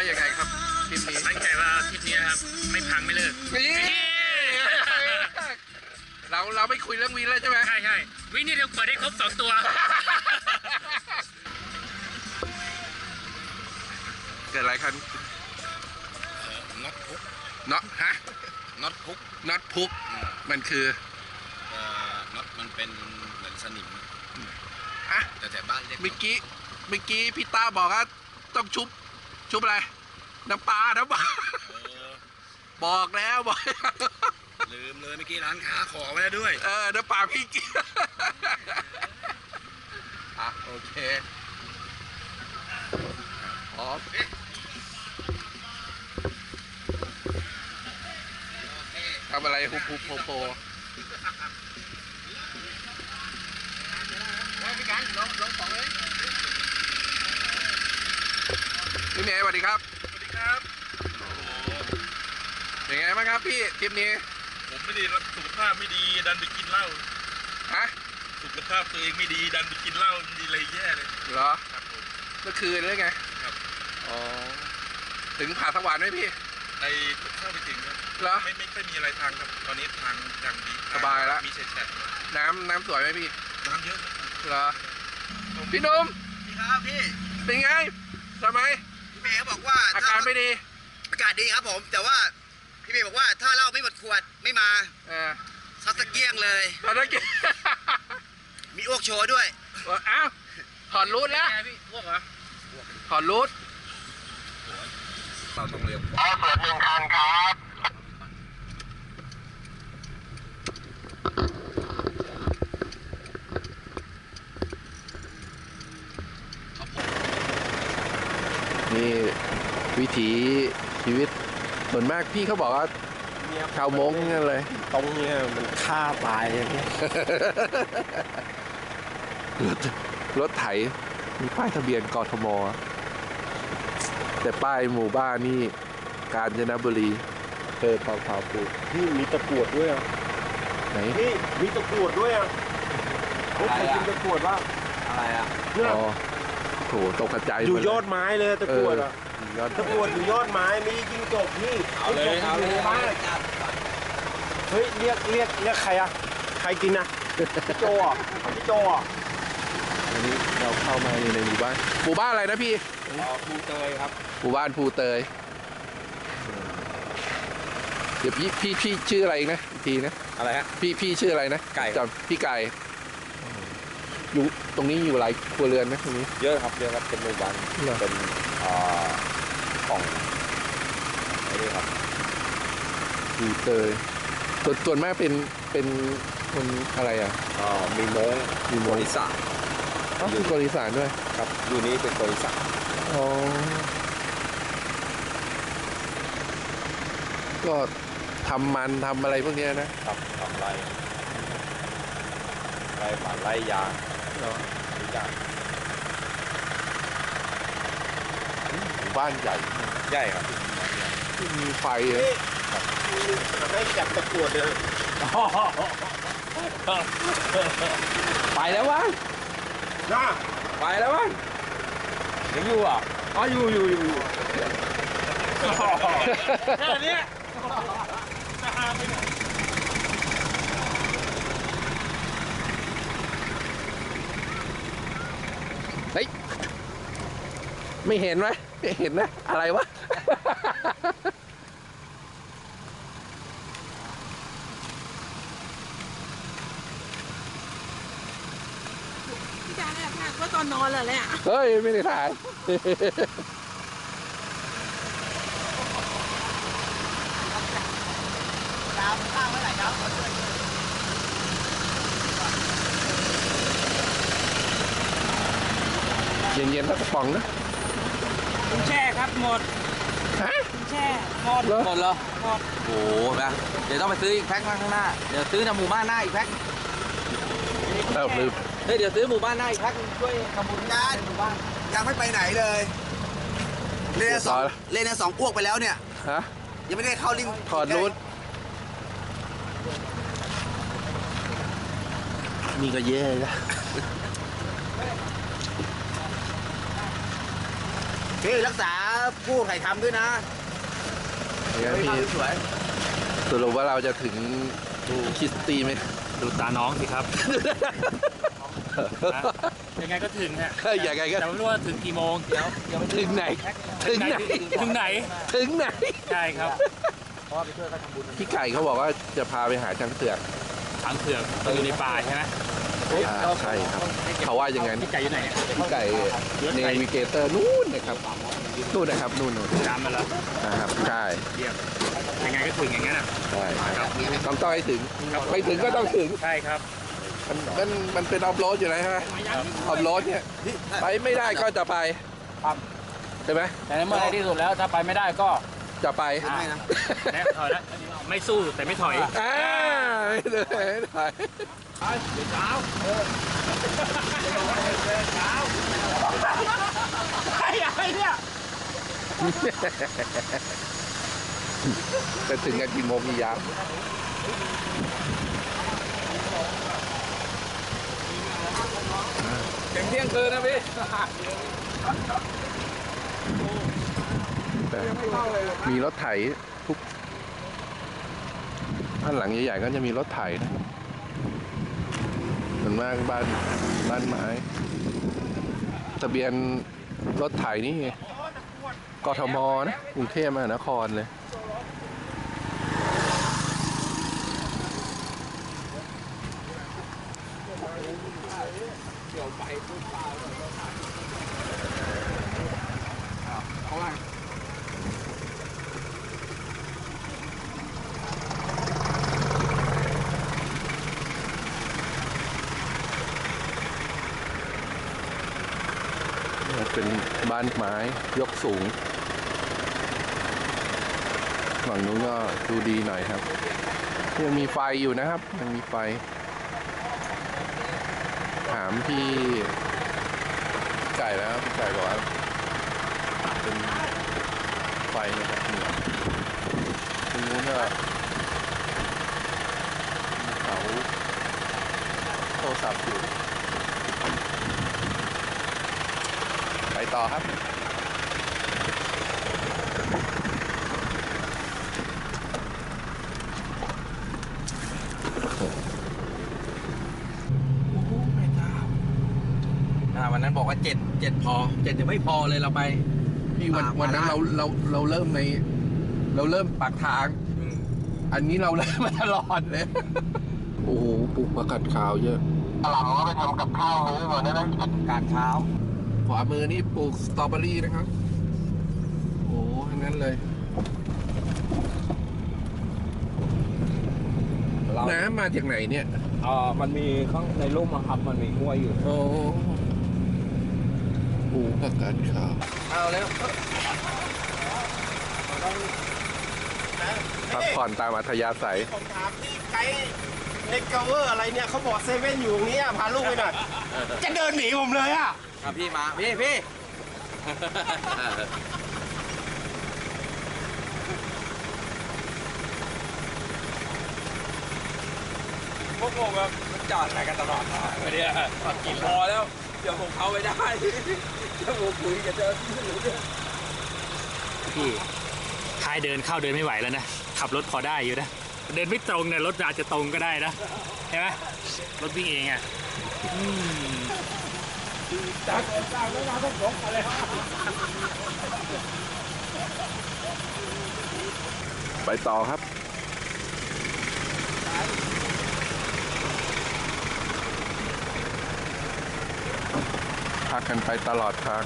ว่ายังไงครับทริปนี้ตั้งใจว่าทริปนี้นะครับไม่พังไม่เลิก นี่เราเราไม่คุยเรื่องวีเลยใช่ไหม ใช่ใช่วินี่เดี๋ยวเปิดให้ครบสองตัว เกิดอะไรขึ้นน็อตพุกเนาะฮะน็อตพุกน็อตพุกมันคือเอ่อน็อตมันเป็นเหมือนสนิมอะแต่แต่บ้านเรียกเมื่อกี้เมื่อกี้พี่ต้าบอกว่าต้องชุบ ชุบอะไร น้ำปลาน้ำปลาเออบอกแล้วบอก ลืมเลยเมื่อกี้ร้านค้าขอไว้แล้วด้วย เออน้ำปลาพี่กินอะโอเคพร้อมทำอะไรฮุบฮุบโปโปพี่กันลองลองสองเลย พี่เมย์สวัสดีครับ สวัสดีครับ เป็นไงบ้างครับพี่ทริปนี้ ผมไม่ดีสุขภาพไม่ดีดันไปกินเหล้า ฮะ สุขภาพตัวเองไม่ดีดันไปกินเหล้าดีเลยแย่เลย เหรอ ครับผม เมื่อคืนหรือไง ครับ อ๋อ ถึงผาสวรรค์ไหมพี่ ในเข้าไปถึงครับเหรอ ไม่ไม่ค่อยมีอะไรทางครับ ตอนนี้ทางทางดีสบายละ มีแฉะน้ำน้ำสวยไหมพี่ๆน้ำเยอะ เหรอ พี่หนุ่ม พี่ครับพี่ เป็นไงทำไม พี่เมย์เขาบอกว่าอาถ้การไม่ดีอากาศดีครับผม แต่ว่าพี่เมย์บอกว่าถ้าเหล้าไม่หมดขวดไม่มาเออซัดตะเกียงเลยตอนนั้นกินมีอ้วกโชว์ด้วยอ้าวถอดรูดแล้วพี่พวกเหรอถอดรูดเราต้องเร็วนี่ ถีชีวิตส่วนมากพี่เขาบอกว่าชาวมงนั่นเลย ตรงเนี้ยมันฆ่าตายอย่างเงี้ยรถรถไถมีป้ายทะเบียนกทม แต่ป้ายหมู่บ้านนี่กาญจนบุรีเออเผาเผาปูนี่มีตะกรวดด้วยอะไหนนี่มีตะกรวดด้วยอะเฮ้ยใครกินตะกรวดบ้างอะไรอะเนี่ยอ๋อโถตกกระจายอยู่หมดเลยอดไม้เลยตะกรวดอะ ยอดตะกรวดอยู่ยอดไม้มียิงจบนี่เอาเลยเอาเลยบ้านเฮ้ยเรียกเรียกเรียกใครอะใครกินนะพี่โจอะพี่โจอะอันนี้เราเข้ามาในหมู่บ้านหมู่บ้านอะไรนะพี่อ๋อภูเตยครับหมู่บ้านภูเตยเดี๋ยวพี่พี่พี่ชื่ออะไรอีกนะอีกทีนะอะไรฮะพี่พี่ชื่ออะไรนะไก่ จำพี่ไก่ อยู่ตรงนี้อยู่หลายครัวเรือนไหมตรงนี้ เยอะครับเยอะครับเป็นหมู่บ้านเหรอ เป็นเอ่อของไอ้นี่ครับภูเตยส่วนส่วนมากเป็นเป็นคนอะไรอะเอ่อมีมงมีโมคนนิอีสานอ๋อคือคนอีสานด้วยครับอยู่นี้เป็นคนอีสานอ๋อก็ทำมันทำอะไรพวกเนี้ยนะครับทำไรไรป่านไรยาง เหรอทุกอย่างหมู่บ้านใหญ่ใหญ่ครับมีไฟอะนี่ให้จับตะกรวดเลยไปแล้ววะนะไปแล้ววะยังอยู่อะอ๋ออยู่อยู่อยู่อยู่แค่เนี้ย เฮ้ย ไม่เห็นไหมไม่เห็นนะ อะไรวะ พี่จานแอบถ่ายว่าตอนนอนเหรอเนี่ยเฮ้ย ไม่ได้ถ่ายตามข้างไว้ไหนครับเย็นๆแล้วกระป๋องนะ คุณแช่ครับหมดฮะ คุณแช่หมดเหรอ หมดเหรอหมดโอ้โหนะ เดี๋ยวต้องไปซื้ออีกแพ็คข้างหน้า เดี๋ยวซื้อในหมู่บ้านหน้าอีกแพ็คเออลืมเฮ้ยเดี๋ยวซื้อหมู่บ้านหน้าอีกแพ็คช่วยทำบุญจานหมู่บ้านยังไม่ไปไหนเลย เล่นสองเรียบร้อยแล้วเล่นสองอ้วกไปแล้วเนี่ย ฮะยังไม่ได้เข้าลิงก์ถอดรูดนี่ก็เยอะนะ พี่รักษาผู้ถ่ายทำด้วยนะอย่างนั้นพี่สวยสรุปว่าเราจะถึงคริสตีไหมดูตาน้องสิครับ ยังไงก็ถึงฮะเฮ้ยยังไงก็แต่ไม่รู้ว่าถึงกี่โมงเดี๋ยวเดี๋ยวถึงไหน ถึงไหน ถึงไหน ถึงไหน ใช่ครับ พี่ไก่เขาบอกว่าจะพาไปหาช้างเผือก ทางเผือกต้องอยู่ในป่าใช่ไหมอ่าใช่ครับเขาว่าอย่างนั้นพี่ไก่อยู่ไหนเนี่ยพี่ไก่เนวิเกเตอร์นู่นนะครับนู่นนะครับนู่นนู่นตามมาแล้วนะครับใช่เยี่ยมยังไงก็ถึงอย่างนั้นอะใช่ครับต้องต้องให้ถึงครับไม่ถึงก็ต้องถึงใช่ครับมันมันมันเป็นออฟโรดอยู่แล้วใช่ไหมออฟโรดเนี่ยไปไม่ได้ก็จะไปครับใช่ไหมแต่ในเมื่อในที่สุดแล้วถ้าไปไม่ได้ก็จะไปไม่นะและถอยแล้วไม่สู้แต่ไม่ถอย อ่าไม่เลยไม่ถอยอะไรเนี่ยจะถึงกันกี่โมงกี่ยามถึงเที่ยงคืนนะพี่มีรถไถทุก บ้านหลังใหญ่ๆก็จะมีรถไถนะส่วนมากบ้านบ้านไม้ทะเบียนรถไถนี่กทมนะกรุงเทพมหานครเลยเป็ นบ้านไม้ยกสูงฝั่งนู้นก็ดูดีหน่อยครับยังมีไฟอยู่นะครับยังมีไฟ ถามพี่ไก่แล้วพี่ไก่บอกว่าเป็นไฟมาจากเหนือตรงนู้นก็มีเขาโทรศัพท์อยู่ ไป ต่อครับอ่าวันนั้นบอกว่าเจ็ดเจ็ดพอเจ็ดยังไม่พอเลยเราไปพี่วันอ่าวันนั้นมาได้ เราเราเราเริ่มใน เราเริ่มปากทางอันนี้เราเริ่มมาตลอดเลย โอ้โหปลูกผักกาดขาวเยอะการเช้าข วามือนี่ปลูกสตรอเบอรี่นะครับ โอ้โหทั้งนั้นเลย เราน้ำมาจากไหนเนี่ย เอ่อมันมีข้างในร่มอะครับ มันมีห้วยอยู่ โอ้ปลูกผักกาดขาวเอาแล้วพักผ่อนตามอัธยาศัย ผมถามที่ไกด์เน็กเวอร์อะไรเนี่ยเขาบอกเซเว่นอยู่ตรงนี้อะพาลูกไปหน่อย จะเดินหนีผมเลยอะ อะพี่มาพี่พี่ พวกผมแบบมันจอดอะไรกันตลอดทางเลยเนี่ยกินพอแล้วเดี๋ยวผมเข้าไม่ได้เดี๋ยวผมคุยกับเจ้าหน้าที่รู้เนี่ยพี่ท้ายเดินเข้าเดินไม่ไหวแล้วนะ ขับรถพอได้อยู่นะ เดินไม่ตรงเนี่ยรถอาจจะตรงก็ได้นะ ใช่ไหมรถวิ่งเองอะ อืม ไปต่อครับพักกันไปตลอดทาง